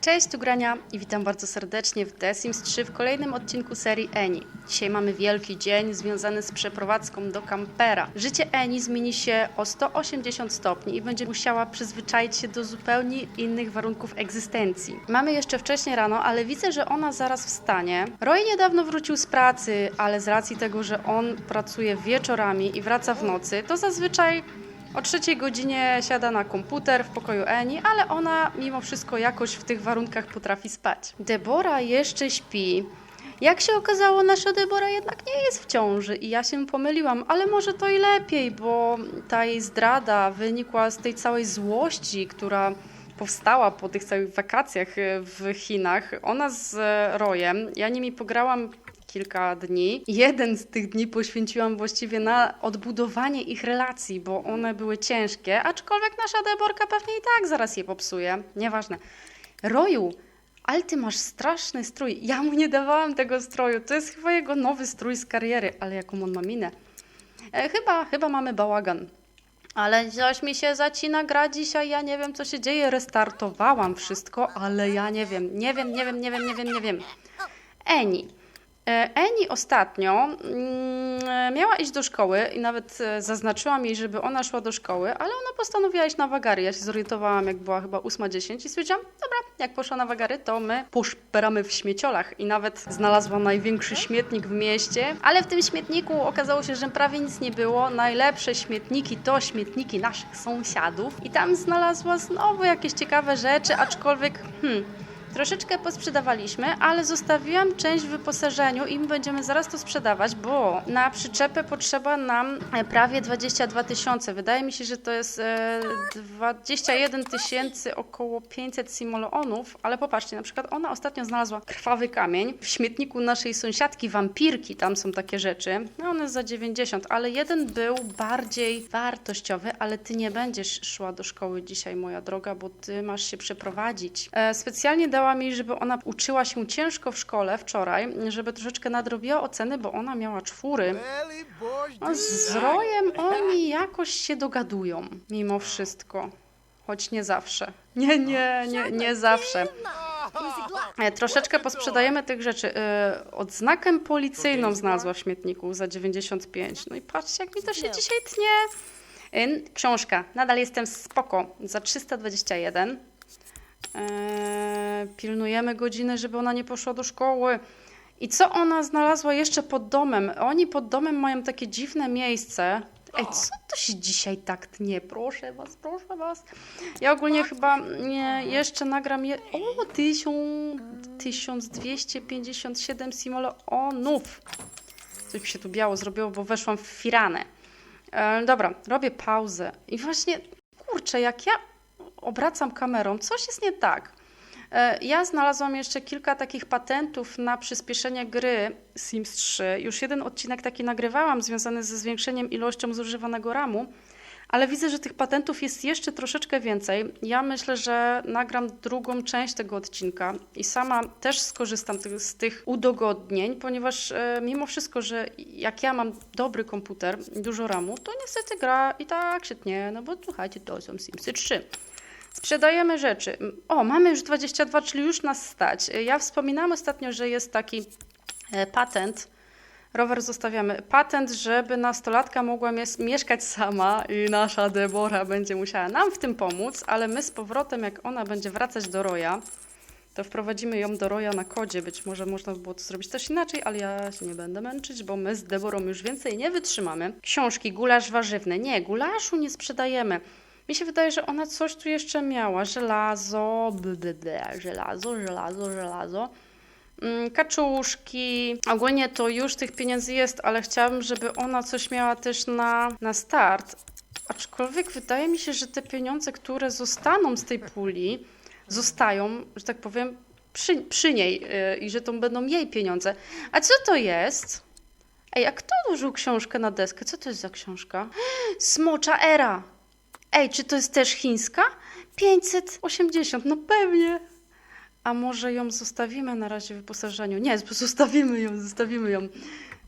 Cześć, tu Grania i witam bardzo serdecznie w The Sims 3 w kolejnym odcinku serii Eni. Dzisiaj mamy wielki dzień związany z przeprowadzką do kampera. Życie Eni zmieni się o 180 stopni i będzie musiała przyzwyczaić się do zupełnie innych warunków egzystencji. Mamy jeszcze wcześnie rano, ale widzę, że ona zaraz wstanie. Roy niedawno wrócił z pracy, ale z racji tego, że on pracuje wieczorami i wraca w nocy, to zazwyczaj o trzeciej godzinie siada na komputer w pokoju Eni, ale ona mimo wszystko jakoś w tych warunkach potrafi spać. Debora jeszcze śpi. Jak się okazało, nasza Debora jednak nie jest w ciąży i ja się pomyliłam, ale może to i lepiej, bo ta jej zdrada wynikła z tej całej złości, która powstała po tych całych wakacjach e, w Chinach. Ona z e, Rojem, ja nimi pograłam kilka dni. Jeden z tych dni poświęciłam właściwie na odbudowanie ich relacji, bo one były ciężkie, aczkolwiek nasza Deborka pewnie i tak zaraz je popsuje. Nieważne. Roju, ale ty masz straszny strój. Ja mu nie dawałam tego stroju. To jest chyba jego nowy strój z kariery, ale jaką on ma minę. E, chyba, chyba mamy bałagan. Ale coś mi się zacina gra dzisiaj, ja nie wiem co się dzieje. Restartowałam wszystko, ale ja nie wiem, nie wiem, nie wiem, nie wiem, nie wiem, nie wiem. Eni. E, Eni ostatnio mm, miała iść do szkoły i nawet e, zaznaczyłam jej, żeby ona szła do szkoły, ale ona postanowiła iść na wagary. Ja się zorientowałam, jak była chyba 8.10 i stwierdziłam, dobra, jak poszła na wagary, to my poszperamy w śmieciolach. I nawet znalazła największy śmietnik w mieście, ale w tym śmietniku okazało się, że prawie nic nie było. Najlepsze śmietniki to śmietniki naszych sąsiadów i tam znalazła znowu jakieś ciekawe rzeczy, aczkolwiek hmm, Troszeczkę posprzedawaliśmy, ale zostawiłam część w wyposażeniu i my będziemy zaraz to sprzedawać, bo na przyczepę potrzeba nam e, prawie 22 tysiące. Wydaje mi się, że to jest e, 21 tysięcy około 500 simoleonów, ale popatrzcie, na przykład ona ostatnio znalazła krwawy kamień w śmietniku naszej sąsiadki, wampirki, tam są takie rzeczy. No one za 90, ale jeden był bardziej wartościowy, ale ty nie będziesz szła do szkoły dzisiaj, moja droga, bo ty masz się przeprowadzić. E, specjalnie dała mi, żeby ona uczyła się ciężko w szkole wczoraj, żeby troszeczkę nadrobiła oceny, bo ona miała czwóry. A z Rojem oni jakoś się dogadują, mimo wszystko. Choć nie zawsze. Nie, nie, nie, nie zawsze. E, Troszeczkę posprzedajemy tych rzeczy. E, Odznakę policyjną znalazła w śmietniku za 95. No i patrzcie, jak mi to się dzisiaj tnie. Książka. Nadal jestem spoko. Za 321. E, Pilnujemy godziny, żeby ona nie poszła do szkoły. I co ona znalazła jeszcze pod domem? Oni pod domem mają takie dziwne miejsce. Ej, co to się dzisiaj tak tnie? Proszę was, proszę was. Ja ogólnie chyba nie, jeszcze nagram je... O, tysiąc, 1257 simoleonów. Coś mi się tu biało zrobiło, bo weszłam w firanę. E, dobra, robię pauzę. I właśnie, kurczę, jak ja obracam kamerą, coś jest nie tak. E, Ja znalazłam jeszcze kilka takich patentów na przyspieszenie gry Sims 3. Już jeden odcinek taki nagrywałam, związany ze zwiększeniem ilością zużywanego ramu, ale widzę, że tych patentów jest jeszcze troszeczkę więcej. Ja myślę, że nagram drugą część tego odcinka i sama też skorzystam z tych udogodnień, ponieważ e, mimo wszystko, że jak ja mam dobry komputer, dużo ramu, to niestety gra i tak się tnie, no bo słuchajcie, to są Simsy 3. Sprzedajemy rzeczy. O, mamy już 22, czyli już nas stać. Ja wspominałam ostatnio, że jest taki e, patent. Rower zostawiamy. Patent, żeby nastolatka mogła mies- mieszkać sama i nasza Debora będzie musiała nam w tym pomóc, ale my z powrotem, jak ona będzie wracać do Roja, to wprowadzimy ją do Roja na kodzie. Być może można by było to zrobić też inaczej, ale ja się nie będę męczyć, bo my z Deborą już więcej nie wytrzymamy. Książki, gulasz warzywny. Nie, gulaszu nie sprzedajemy. Mi się wydaje, że ona coś tu jeszcze miała. Żelazo, bl, bl, bl, żelazo, żelazo, żelazo. Mm, Kaczuszki. Ogólnie to już tych pieniędzy jest, ale chciałabym, żeby ona coś miała też na, na start. Aczkolwiek wydaje mi się, że te pieniądze, które zostaną z tej puli, zostają, że tak powiem, przy, przy niej yy, i że to będą jej pieniądze. A co to jest? Ej, a kto odłożył książkę na deskę? Co to jest za książka? Smocza Era! Ej, czy to jest też chińska? 580, no pewnie. A może ją zostawimy na razie w wyposażeniu? Nie, zostawimy ją, zostawimy ją.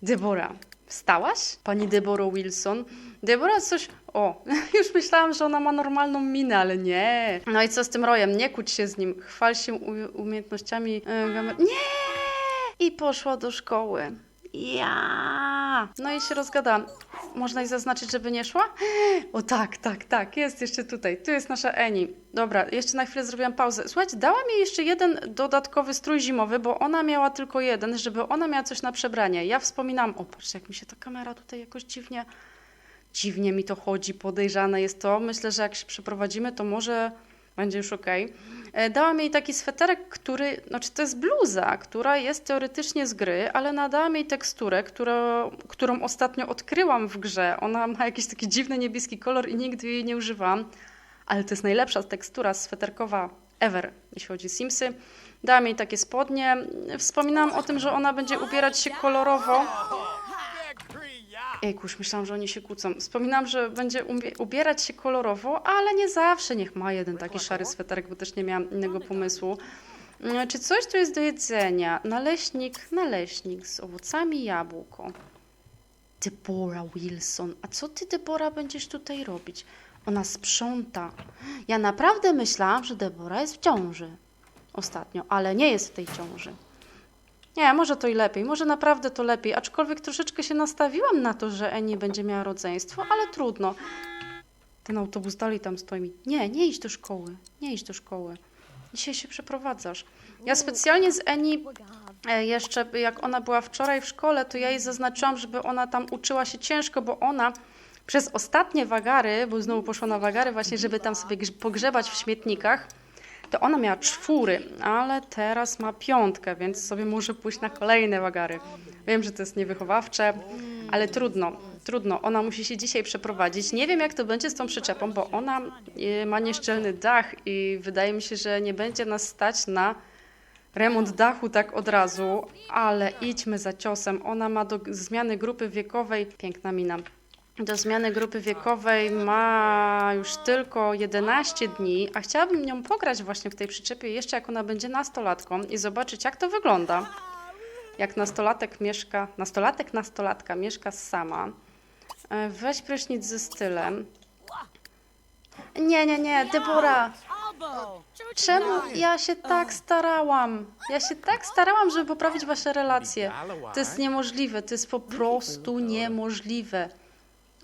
Debora, Wstałaś? Pani Deborah Wilson. Deborah coś... O, już myślałam, że ona ma normalną minę, ale nie. No i co z tym Rojem? Nie kłóć się z nim. Chwal się umiejętnościami... Yy, nie! I poszła do szkoły. Ja! No i się rozgadałam. Można jej zaznaczyć, żeby nie szła? O tak, tak, tak, jest jeszcze tutaj. Tu jest nasza Eni. Dobra, jeszcze na chwilę zrobiłam pauzę. Słuchajcie, dałam jej jeszcze jeden dodatkowy strój zimowy, bo ona miała tylko jeden, żeby ona miała coś na przebranie. Ja wspominam, o patrzcie, jak mi się ta kamera tutaj jakoś dziwnie, dziwnie mi to chodzi, podejrzane jest to. Myślę, że jak się przeprowadzimy, to może będzie już okej. E, Dałam jej taki sweterek, który, znaczy to jest bluza, która jest teoretycznie z gry, ale nadałam jej teksturę, która, którą ostatnio odkryłam w grze. Ona ma jakiś taki dziwny niebieski kolor i nigdy jej nie używałam, ale to jest najlepsza tekstura sweterkowa ever, jeśli chodzi o Simsy. Dałam jej takie spodnie. Wspominałam o tym, że ona będzie ubierać się kolorowo. Ejku, już myślałam, że oni się kłócą. Wspominam, że będzie ubierać się kolorowo, ale nie zawsze niech ma jeden taki szary sweterek, bo też nie miałam innego pomysłu. Mm, Czy coś tu jest do jedzenia? Naleśnik, naleśnik z owocami jabłko. Deborah Wilson. A co ty, Deborah, będziesz tutaj robić? Ona sprząta. Ja naprawdę myślałam, że Deborah jest w ciąży ostatnio, ale nie jest w tej ciąży. Nie, może to i lepiej, może naprawdę to lepiej, aczkolwiek troszeczkę się nastawiłam na to, że Eni będzie miała rodzeństwo, ale trudno. Ten autobus dalej tam stoi. Nie, nie idź do szkoły, nie idź do szkoły. Dzisiaj się przeprowadzasz. Ja specjalnie z Eni e, jeszcze, jak ona była wczoraj w szkole, to ja jej zaznaczyłam, żeby ona tam uczyła się ciężko, bo ona przez ostatnie wagary, bo znowu poszła na wagary właśnie, żeby tam sobie grz- pogrzebać w śmietnikach, to ona miała czwóry, ale teraz ma piątkę, więc sobie może pójść na kolejne wagary. Wiem, że to jest niewychowawcze, ale trudno, trudno. Ona musi się dzisiaj przeprowadzić. Nie wiem, jak to będzie z tą przyczepą, bo ona y, ma nieszczelny dach i wydaje mi się, że nie będzie nas stać na remont dachu tak od razu, ale idźmy za ciosem. Ona ma do zmiany grupy wiekowej, piękna mina, do zmiany grupy wiekowej ma już tylko 11 dni, a chciałabym nią pograć właśnie w tej przyczepie jeszcze jak ona będzie nastolatką i zobaczyć jak to wygląda. Jak nastolatek mieszka, nastolatek, nastolatka mieszka sama. E, Weź prysznic ze stylem. Nie, nie, nie, Debora, czemu ja się tak starałam? Ja się tak starałam, żeby poprawić wasze relacje. To jest niemożliwe, to jest po prostu niemożliwe.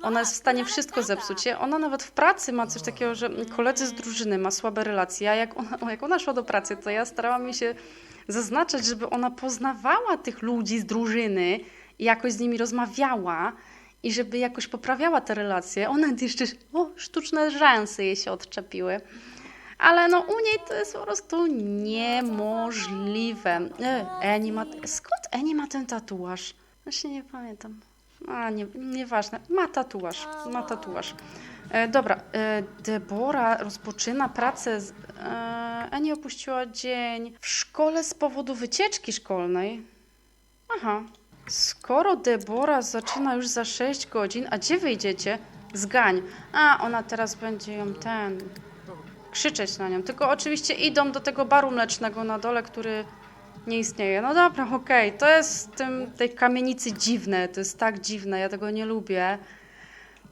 Ona jest w stanie wszystko zepsuć. Ona nawet w pracy ma coś takiego, że koledzy z drużyny ma słabe relacje. A jak ona, jak ona szła do pracy, to ja starałam mi się zaznaczać, żeby ona poznawała tych ludzi z drużyny i jakoś z nimi rozmawiała i żeby jakoś poprawiała te relacje. Ona jeszcze, o, sztuczne rzęsy jej się odczepiły. Ale no u niej to jest po prostu niemożliwe. E, Eni ma, skąd Eni ma ten tatuaż? Właśnie nie pamiętam. A, nie, nieważne. Ma tatuaż. Ma tatuaż. E, dobra, e, Debora rozpoczyna pracę. Z, e, opuściła dzień w szkole z powodu wycieczki szkolnej. Aha. Skoro Debora zaczyna już za 6 godzin, a gdzie wyjdziecie? Zgań. A, ona teraz będzie ją ten. krzyczeć na nią. Tylko oczywiście idą do tego baru mlecznego na dole, który nie istnieje. No dobra, okej. To jest w tym, tej kamienicy dziwne. To jest tak dziwne. Ja tego nie lubię.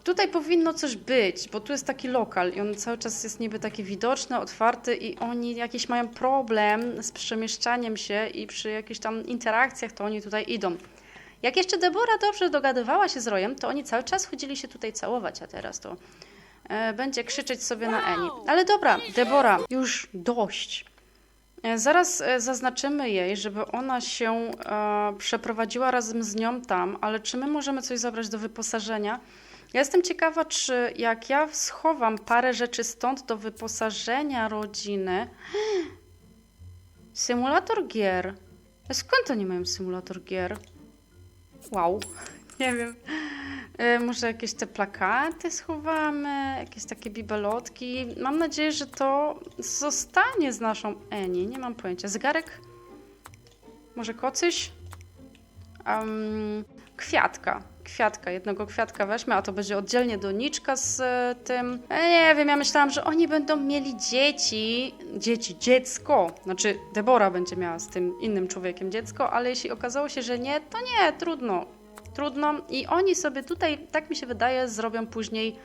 Tutaj powinno coś być, bo tu jest taki lokal i on cały czas jest niby taki widoczny, otwarty i oni jakiś mają problem z przemieszczaniem się i przy jakichś tam interakcjach to oni tutaj idą. Jak jeszcze Debora dobrze dogadywała się z Rojem, to oni cały czas chodzili się tutaj całować, a teraz to e, będzie krzyczeć sobie na Eni. Ale dobra, Debora, już dość. E, Zaraz e, zaznaczymy jej, żeby ona się e, przeprowadziła razem z nią tam, ale czy my możemy coś zabrać do wyposażenia? Ja jestem ciekawa, czy jak ja schowam parę rzeczy stąd do wyposażenia rodziny. Symulator gier. Skąd oni mają symulator gier? Wow, nie wiem. E, Może jakieś te plakaty schowamy, jakieś takie bibelotki. Mam nadzieję, że to zostanie z naszą Eni. Nie mam pojęcia. Zegarek? Może kocyś? Em, kwiatka. Kwiatka, jednego kwiatka weźmy, a to będzie oddzielnie doniczka z e, tym. E, nie wiem, ja myślałam, że oni będą mieli dzieci. Dzieci, dziecko. Znaczy, Debora będzie miała z tym innym człowiekiem dziecko, ale jeśli okazało się, że nie, to nie, trudno. Trudno. I oni sobie tutaj, tak mi się wydaje, zrobią później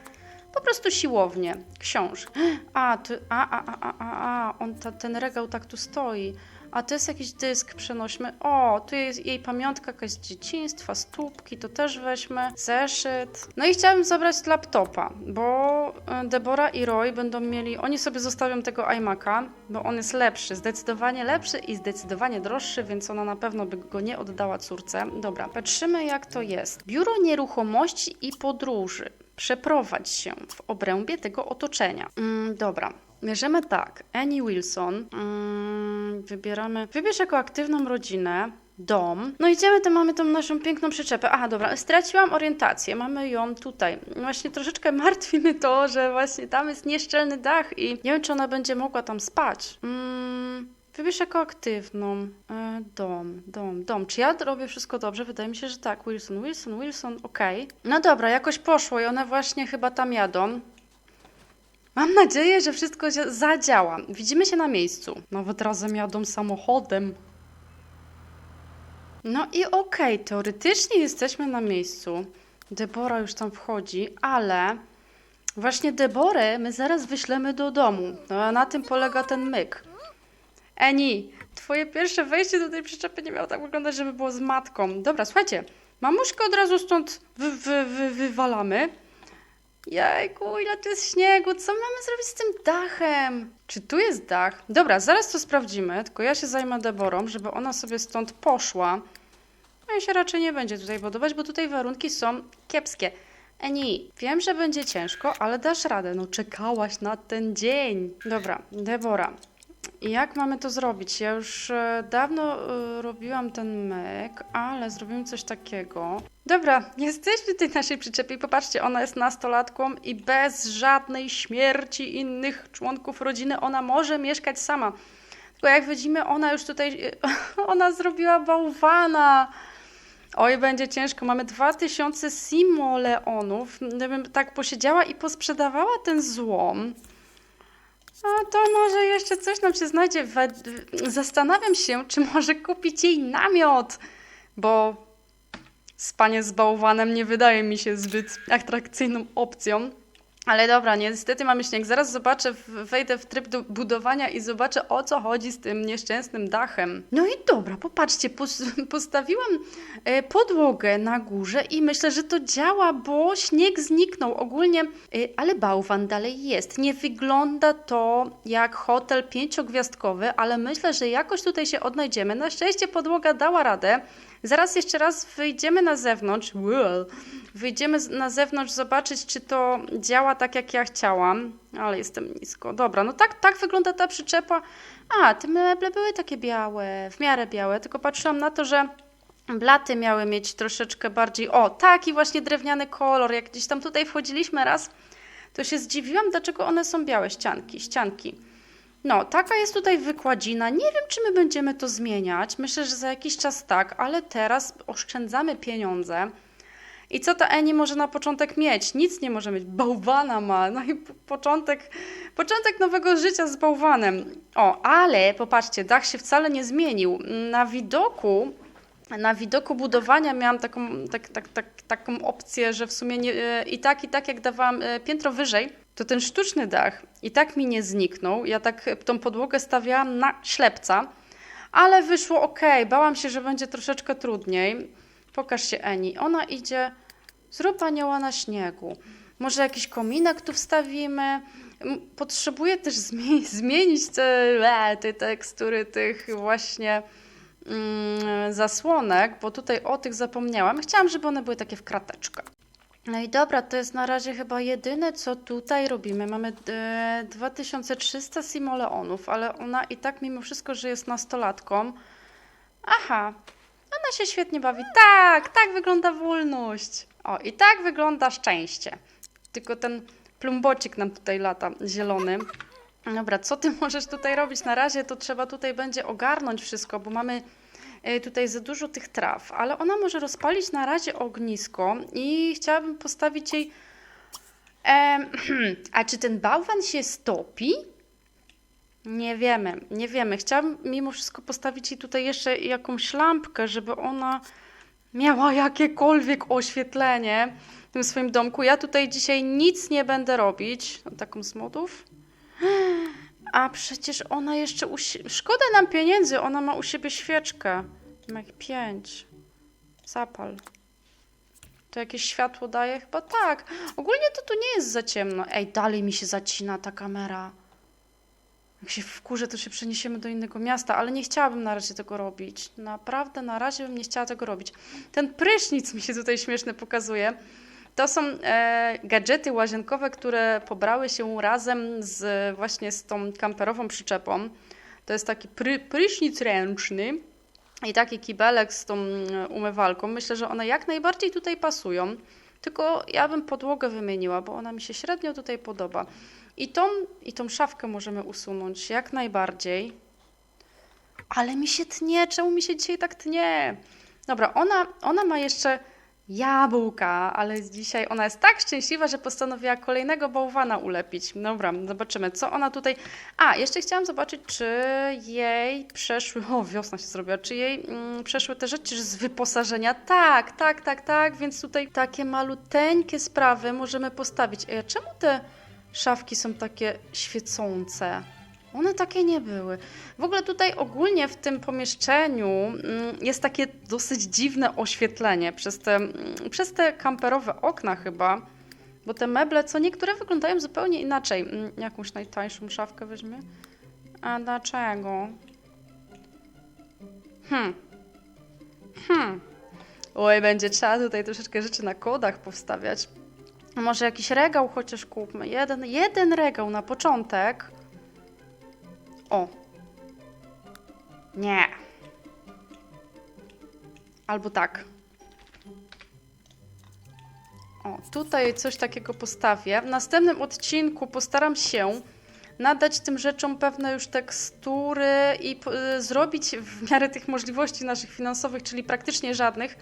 po prostu siłownię. Książ. A, ty, a, a, a, a, a on, ta, ten regał tak tu stoi. A to jest jakiś dysk, przenośmy. O, tu jest jej pamiątka jakaś z dzieciństwa, stópki, to też weźmy. Zeszyt. No i chciałabym zabrać laptopa, bo e, Debora i Roy będą mieli, oni sobie zostawią tego iMac'a, bo on jest lepszy, zdecydowanie lepszy i zdecydowanie droższy, więc ona na pewno by go nie oddała córce. Dobra, patrzymy jak to jest. Biuro Nieruchomości i Podróży. Przeprowadź się w obrębie tego otoczenia. Mm, dobra, Mierzymy tak. Annie Wilson. Wybieramy. Wybierz jako aktywną rodzinę. Dom. No idziemy, to mamy tą naszą piękną przyczepę. Aha, dobra, straciłam orientację. Mamy ją tutaj. Właśnie troszeczkę martwi mnie to, że właśnie tam jest nieszczelny dach i nie wiem, czy ona będzie mogła tam spać. Mm, wybierz jako aktywną. E, dom, dom, dom. Czy ja robię wszystko dobrze? Wydaje mi się, że tak. Wilson, Wilson, Wilson, okej. No dobra, jakoś poszło i one właśnie chyba tam jadą. Mam nadzieję, że wszystko zadziała. Widzimy się na miejscu. Nawet razem jadą samochodem. No i okej, teoretycznie jesteśmy na miejscu. Debora już tam wchodzi, ale właśnie Deborę my zaraz wyślemy do domu. No, a na tym polega ten myk. Eni, twoje pierwsze wejście do tej przyczepy nie miało tak wyglądać, żeby było z matką. Dobra, słuchajcie, mamuszkę od razu stąd wy, wy, wy, wywalamy. Jejku, ile tu jest śniegu, co mamy zrobić z tym dachem? Czy tu jest dach? Dobra, zaraz to sprawdzimy, tylko ja się zajmę Deborą, żeby ona sobie stąd poszła. No i się raczej nie będzie tutaj podobać, bo tutaj warunki są kiepskie. Eni, wiem, że będzie ciężko, ale dasz radę. No czekałaś na ten dzień. Dobra, Debora. Jak mamy to zrobić? Ja już e, dawno e, robiłam ten myk, ale zrobimy coś takiego. Dobra, jesteśmy w tej naszej przyczepie popatrzcie, ona jest nastolatką i bez żadnej śmierci innych członków rodziny ona może mieszkać sama. Tylko jak widzimy, ona już tutaj, ona zrobiła bałwana. Oj, będzie ciężko. Mamy 2000 simoleonów. Gdybym tak posiedziała i posprzedawała ten złom, a to może jeszcze coś nam się znajdzie. Zastanawiam się, czy może kupić jej namiot, bo spanie z bałwanem nie wydaje mi się zbyt atrakcyjną opcją. Ale dobra, niestety mamy śnieg. Zaraz zobaczę, wejdę w tryb do budowania i zobaczę o co chodzi z tym nieszczęsnym dachem. No i dobra, popatrzcie, postawiłam e, podłogę na górze i myślę, że to działa, bo śnieg zniknął ogólnie, e, ale bałwan dalej jest. Nie wygląda to jak hotel pięciogwiazdkowy, ale myślę, że jakoś tutaj się odnajdziemy. Na szczęście podłoga dała radę. Zaraz jeszcze raz wyjdziemy na zewnątrz. Wyjdziemy na zewnątrz zobaczyć, czy to działa tak, jak ja chciałam. Ale jestem nisko. Dobra, no tak, tak wygląda ta przyczepa. A, te meble były takie białe, w miarę białe, tylko patrzyłam na to, że blaty miały mieć troszeczkę bardziej, o, taki właśnie drewniany kolor. Jak gdzieś tam tutaj wchodziliśmy raz, to się zdziwiłam, dlaczego one są białe, ścianki, ścianki. No, taka jest tutaj wykładzina. Nie wiem, czy my będziemy to zmieniać. Myślę, że za jakiś czas tak, ale teraz oszczędzamy pieniądze. I co ta Eni może na początek mieć? Nic nie może mieć. Bałwana ma. No i początek, początek nowego życia z bałwanem. O, ale popatrzcie, dach się wcale nie zmienił. Na widoku, na widoku budowania miałam taką, tak, tak, tak, taką opcję, że w sumie nie, e, i tak, i tak jak dawałam e, piętro wyżej, to ten sztuczny dach i tak mi nie zniknął. Ja tak tą podłogę stawiałam na ślepca, ale wyszło ok. Bałam się, że będzie troszeczkę trudniej. Pokaż się Eni. Ona idzie, zrób anioła na śniegu. Może jakiś kominek tu wstawimy. Potrzebuję też zmienić, te, te tekstury tych właśnie mm, zasłonek, bo tutaj o tych zapomniałam. Chciałam, żeby one były takie w krateczkę. No i dobra, to jest na razie chyba jedyne, co tutaj robimy. Mamy e, 2300 simoleonów, ale ona i tak mimo wszystko, że jest nastolatką. Aha, ona się świetnie bawi. Tak, tak wygląda wolność. O, i tak wygląda szczęście. Tylko ten plumbocik nam tutaj lata, zielony. Dobra, co ty możesz tutaj robić? Na razie to trzeba tutaj będzie ogarnąć wszystko, bo mamy E, tutaj za dużo tych traw, ale ona może rozpalić na razie ognisko i chciałabym postawić jej... A czy ten bałwan się stopi? Nie wiemy, nie wiemy. Chciałabym mimo wszystko postawić jej tutaj jeszcze jakąś lampkę, żeby ona miała jakiekolwiek oświetlenie w tym swoim domku. Ja tutaj dzisiaj nic nie będę robić. No, taką z modów. A przecież ona jeszcze u. Szkoda nam pieniędzy, ona ma u siebie świeczkę. Ma ich pięć. Zapal. To jakieś światło daje? Chyba tak. Ogólnie to tu nie jest za ciemno. Ej, dalej mi się zacina ta kamera. Jak się wkurzę, to się przeniesiemy do innego miasta, ale nie chciałabym na razie tego robić. Naprawdę na razie bym nie chciała tego robić. Ten prysznic mi się tutaj śmieszny pokazuje. To są e, gadżety łazienkowe, które pobrały się razem z właśnie z tą kamperową przyczepą. To jest taki pry, prysznic ręczny i taki kibelek z tą e, umywalką. Myślę, że one jak najbardziej tutaj pasują. Tylko ja bym podłogę wymieniła, bo ona mi się średnio tutaj podoba. I tą, I tą szafkę możemy usunąć jak najbardziej. Ale mi się tnie, czemu mi się dzisiaj tak tnie? Dobra, ona, ona ma jeszcze jabłka, ale dzisiaj ona jest tak szczęśliwa, że postanowiła kolejnego bałwana ulepić. Dobra, zobaczymy, co ona tutaj... A, jeszcze chciałam zobaczyć, czy jej przeszły... O, wiosna się zrobiła. Czy jej mm, przeszły te rzeczy z wyposażenia? Tak, tak, tak, tak, więc tutaj takie maluteńkie sprawy możemy postawić. Ej, a czemu te szafki są takie świecące? One takie nie były. W ogóle tutaj ogólnie w tym pomieszczeniu mm, jest takie dosyć dziwne oświetlenie przez te, mm, przez te kamperowe okna chyba, bo te meble, co niektóre wyglądają zupełnie inaczej. Mm, Jakąś najtańszą szafkę weźmie? A dlaczego? Hmm. Hmm. Oj, będzie trzeba tutaj troszeczkę rzeczy na kodach powstawiać. Może jakiś regał chociaż kupmy. Jeden, jeden regał na początek. O. Nie. Albo tak. O, tutaj coś takiego postawię. W następnym odcinku postaram się nadać tym rzeczom pewne już tekstury i y, zrobić w miarę tych możliwości naszych finansowych, czyli praktycznie żadnych,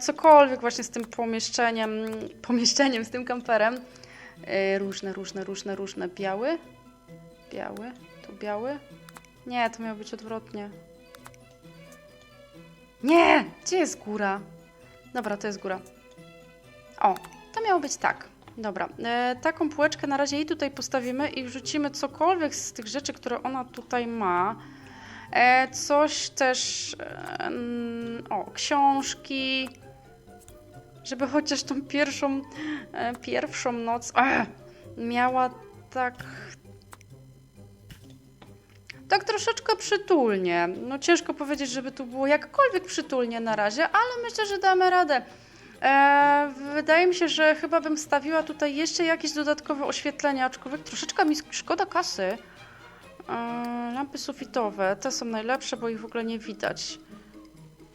cokolwiek właśnie z tym pomieszczeniem, pomieszczeniem, z tym kamperem. E, różne, różne, różne, różne. Biały? Biały? Tu biały? Nie, to miało być odwrotnie. Nie! Gdzie jest góra? Dobra, to jest góra. O, to miało być tak. Dobra, e, taką półeczkę na razie jej tutaj postawimy i wrzucimy cokolwiek z tych rzeczy, które ona tutaj ma. E, coś też, e, o, książki, żeby chociaż tą pierwszą, e, pierwszą noc e, miała tak, tak troszeczkę przytulnie. No ciężko powiedzieć, żeby tu było jakkolwiek przytulnie na razie, ale myślę, że damy radę. E, wydaje mi się, że chyba bym stawiła tutaj jeszcze jakieś dodatkowe oświetlenia, aczkolwiek troszeczkę mi szkoda kasy. Lampy sufitowe, te są najlepsze, bo ich w ogóle nie widać.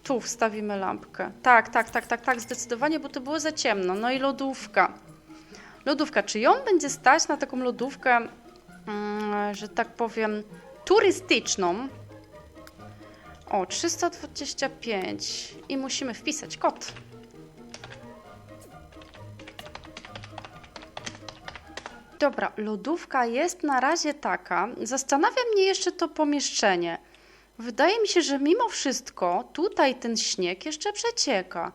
Tu wstawimy lampkę. Tak, tak, tak, tak, tak, zdecydowanie, bo to było za ciemno. No i lodówka. Lodówka, czy ją będzie stać na taką lodówkę, mm, że tak powiem, turystyczną? O, 325 i musimy wpisać kod. Dobra, lodówka jest na razie taka. Zastanawia mnie jeszcze to pomieszczenie. Wydaje mi się, że mimo wszystko tutaj ten śnieg jeszcze przecieka.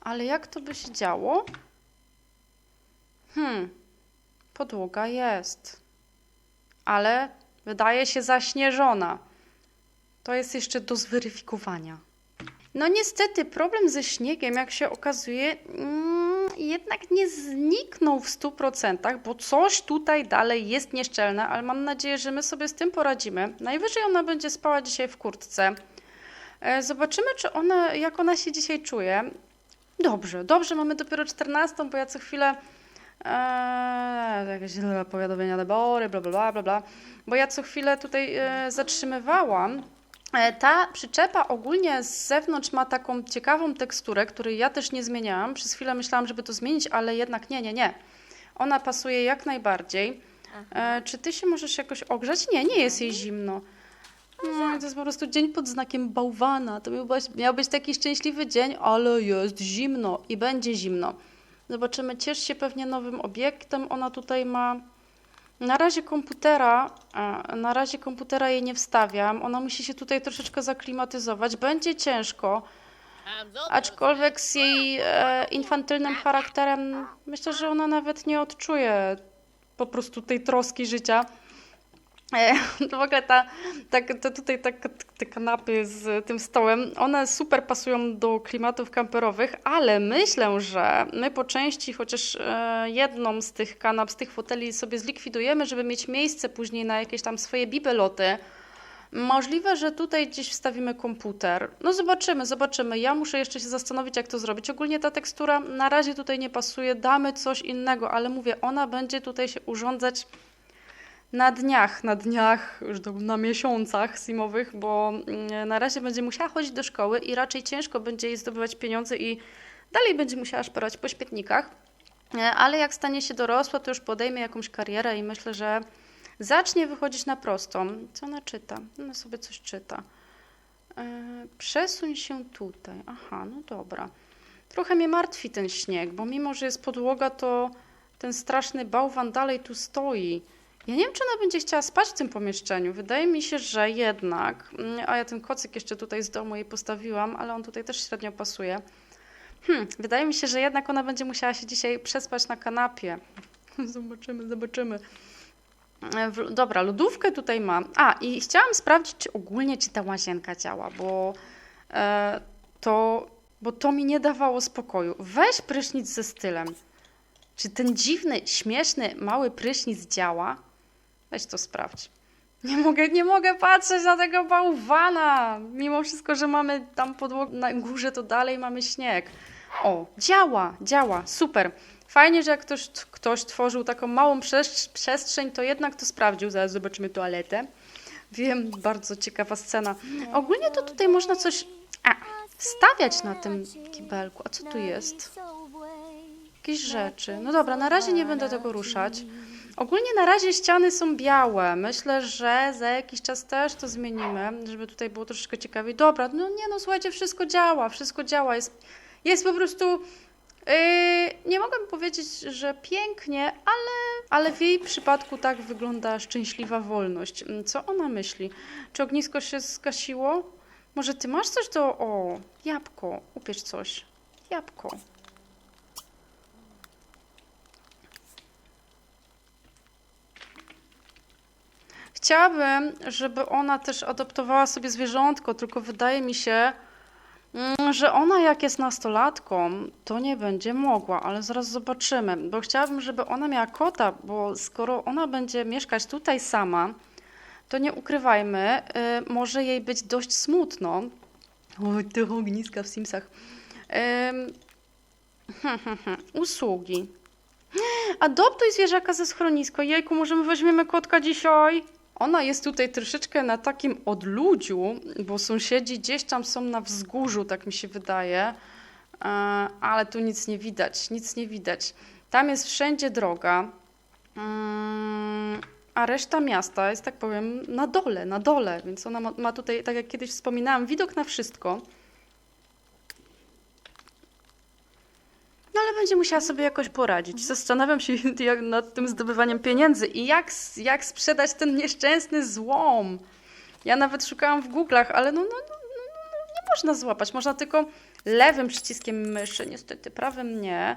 Ale jak to by się działo? Hmm, podłoga jest. Ale wydaje się zaśnieżona. To jest jeszcze do zweryfikowania. No niestety problem ze śniegiem, jak się okazuje, mm, jednak nie zniknął w 100%, bo coś tutaj dalej jest nieszczelne, ale mam nadzieję, że my sobie z tym poradzimy. Najwyżej ona będzie spała dzisiaj w kurtce. E, Zobaczymy, czy ona, jak ona się dzisiaj czuje. Dobrze, dobrze, mamy dopiero 14, bo ja co chwilę Eee, jakieś powiadomienia nabory, bla, bla, bla, bla, bla. Bo ja co chwilę tutaj e, zatrzymywałam. E, ta przyczepa ogólnie z zewnątrz ma taką ciekawą teksturę, której ja też nie zmieniałam. Przez chwilę myślałam, żeby to zmienić, ale jednak nie, nie, nie. Ona pasuje jak najbardziej. E, czy ty się możesz jakoś ogrzać? Nie, nie jest jej zimno. No, to jest po prostu dzień pod znakiem bałwana. To miał być, miał być taki szczęśliwy dzień, ale jest zimno i będzie zimno. Zobaczymy, ciesz się pewnie nowym obiektem. Ona tutaj ma. Na razie komputera, e, na razie komputera jej nie wstawiam. Ona musi się tutaj troszeczkę zaklimatyzować. Będzie ciężko. Aczkolwiek z jej e, infantylnym charakterem myślę, że ona nawet nie odczuje po prostu tej troski życia. E, w ogóle ta, tak, to tutaj tak, te kanapy z tym stołem, one super pasują do klimatów kamperowych, ale myślę, że my po części chociaż e, jedną z tych kanap, z tych foteli sobie zlikwidujemy, żeby mieć miejsce później na jakieś tam swoje bibeloty. Możliwe, że tutaj gdzieś wstawimy komputer. No zobaczymy, zobaczymy. Ja muszę jeszcze się zastanowić, jak to zrobić. Ogólnie ta tekstura na razie tutaj nie pasuje, damy coś innego, ale mówię, ona będzie tutaj się urządzać na dniach, na dniach, już na miesiącach zimowych, bo mm, na razie będzie musiała chodzić do szkoły i raczej ciężko będzie jej zdobywać pieniądze i dalej będzie musiała szperać po śmietnikach. E, Ale jak stanie się dorosła, to już podejmie jakąś karierę i myślę, że zacznie wychodzić na prostą. Co ona czyta? Ona sobie coś czyta. E, Przesuń się tutaj. Aha, no dobra. Trochę mnie martwi ten śnieg, bo mimo, że jest podłoga, to ten straszny bałwan dalej tu stoi. Ja nie wiem, czy ona będzie chciała spać w tym pomieszczeniu. Wydaje mi się, że jednak. Mm, A ja ten kocyk jeszcze tutaj z domu jej postawiłam, ale on tutaj też średnio pasuje. Hmm, wydaje mi się, że jednak ona będzie musiała się dzisiaj przespać na kanapie. Zobaczymy, zobaczymy. E, Dobra, lodówkę tutaj mam. A, i chciałam sprawdzić, czy ogólnie czy ta łazienka działa, bo e, to, bo to mi nie dawało spokoju. Weź prysznic ze stylem. Czy ten dziwny, śmieszny, mały prysznic działa? Weź to sprawdź. Nie mogę, nie mogę patrzeć na tego bałwana. Mimo wszystko, że mamy tam podłogę na górze, to dalej mamy śnieg. O, działa, działa, super. Fajnie, że jak ktoś, ktoś tworzył taką małą przestrzeń, to jednak to sprawdził. Zaraz zobaczymy toaletę. Wiem, bardzo ciekawa scena. Ogólnie to tutaj można coś a, stawiać na tym kibelku. A co tu jest? Jakieś rzeczy. No dobra, na razie nie będę tego ruszać. Ogólnie na razie ściany są białe. Myślę, że za jakiś czas też to zmienimy, żeby tutaj było troszeczkę ciekawiej. Dobra, no nie no, słuchajcie, wszystko działa, wszystko działa. Jest, jest po prostu... Yy, nie mogę powiedzieć, że pięknie, ale, ale w jej przypadku tak wygląda szczęśliwa wolność. Mm, Co ona myśli? Czy ognisko się zgasiło? Może ty masz coś do... O, jabłko. Upiecz coś. Jabłko. Chciałabym, żeby ona też adoptowała sobie zwierzątko, tylko wydaje mi się, mm, że ona jak jest nastolatką, to nie będzie mogła, ale zaraz zobaczymy, bo chciałabym, żeby ona miała kota, bo skoro ona będzie mieszkać tutaj sama, to nie ukrywajmy, y, może jej być dość smutno. Oj, te ogniska w Simsach. Usługi. Adoptuj zwierzaka ze schroniska. Jejku, może my weźmiemy kotka dzisiaj? Ona jest tutaj troszeczkę na takim odludziu, bo sąsiedzi gdzieś tam są na wzgórzu, tak mi się wydaje. E, Ale tu nic nie widać, nic nie widać. Tam jest wszędzie droga, Mm, a reszta miasta jest, tak powiem, na dole, na dole. Więc ona ma, ma tutaj, tak jak kiedyś wspominałam, widok na wszystko. No ale będzie musiała sobie jakoś poradzić. Zastanawiam się jak, nad tym zdobywaniem pieniędzy i jak, jak sprzedać ten nieszczęsny złom. Ja nawet szukałam w Google'ach, ale no, no, no, no, no, nie można złapać. Można tylko lewym przyciskiem myszy, niestety prawym nie.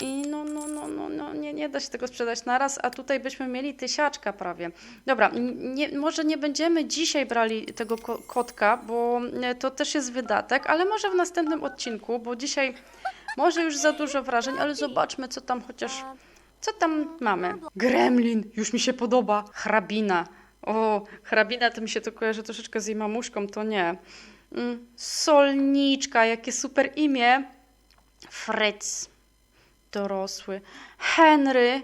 I no, no, no, no, no nie, nie da się tego sprzedać naraz, a tutaj byśmy mieli tysiaczka prawie. Dobra, nie, może nie będziemy dzisiaj brali tego ko- kotka, bo e, to też jest wydatek, ale może w następnym odcinku, bo dzisiaj może już za dużo wrażeń, ale zobaczmy, co tam chociaż. Co tam mamy? Gremlin, już mi się podoba. Hrabina. O, hrabina to mi się to kojarzy troszeczkę z jej mamuszką, to nie. Mm, Solniczka, jakie super imię. Fritz, dorosły. Henry,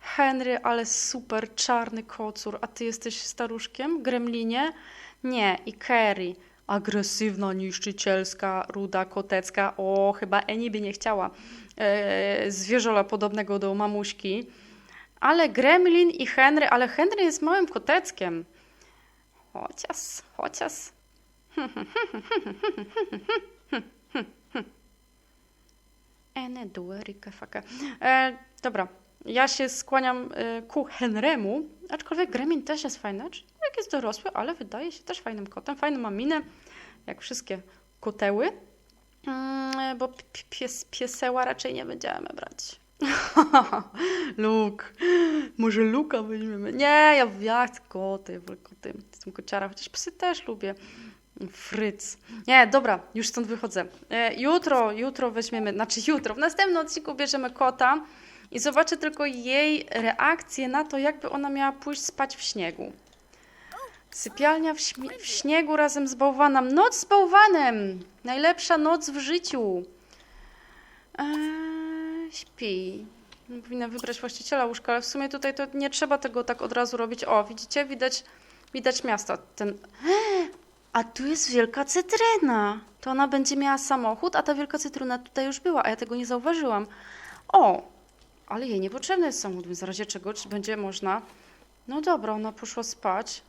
Henry, ale super czarny kocur. A ty jesteś staruszkiem? Gremlinie? Nie. I Kerry. Agresywna, niszczycielska, ruda, kotecka. O, chyba Eni by nie chciała e, zwierzola podobnego do mamuśki. Ale Gremlin i Henry, ale Henry jest małym koteckiem. Chociaż, chociaż. Ene duerike fake. E, dobra, ja się skłaniam e, ku Henremu, aczkolwiek Gremlin też jest fajny, jak jest dorosły, ale wydaje się też fajnym kotem. Fajną ma minę, jak wszystkie koteły. Mm, bo pi- pi- pies, pieseła raczej nie będziemy brać. Luk. Może Luka weźmiemy. Nie, ja, ja chcę koty, koty. Jestem kociara, chociaż psy też lubię. Fryc. Nie, dobra, już stąd wychodzę. E, jutro, jutro weźmiemy, znaczy jutro, w następnym odcinku bierzemy kota i zobaczę tylko jej reakcję na to, jakby ona miała pójść spać w śniegu. Sypialnia w, w śniegu razem z bałwanem. Noc z bałwanem! Najlepsza noc w życiu. Eee, śpi. Powinna wybrać właściciela łóżka, ale w sumie tutaj to nie trzeba tego tak od razu robić. O, widzicie? Widać, widać miasto. Ten... A tu jest wielka cytryna. To ona będzie miała samochód, a ta wielka cytryna tutaj już była, a ja tego nie zauważyłam. O, ale jej niepotrzebny jest samochód, więc w razie czego czy będzie można. No dobra, ona poszła spać.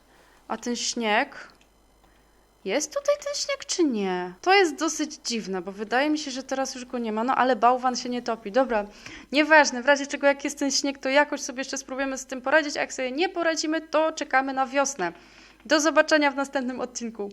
A ten śnieg? Jest tutaj ten śnieg, czy nie? To jest dosyć dziwne, bo wydaje mi się, że teraz już go nie ma. No ale bałwan się nie topi. Dobra, nieważne. W razie czego, jak jest ten śnieg, to jakoś sobie jeszcze spróbujemy z tym poradzić. A jak sobie nie poradzimy, to czekamy na wiosnę. Do zobaczenia w następnym odcinku.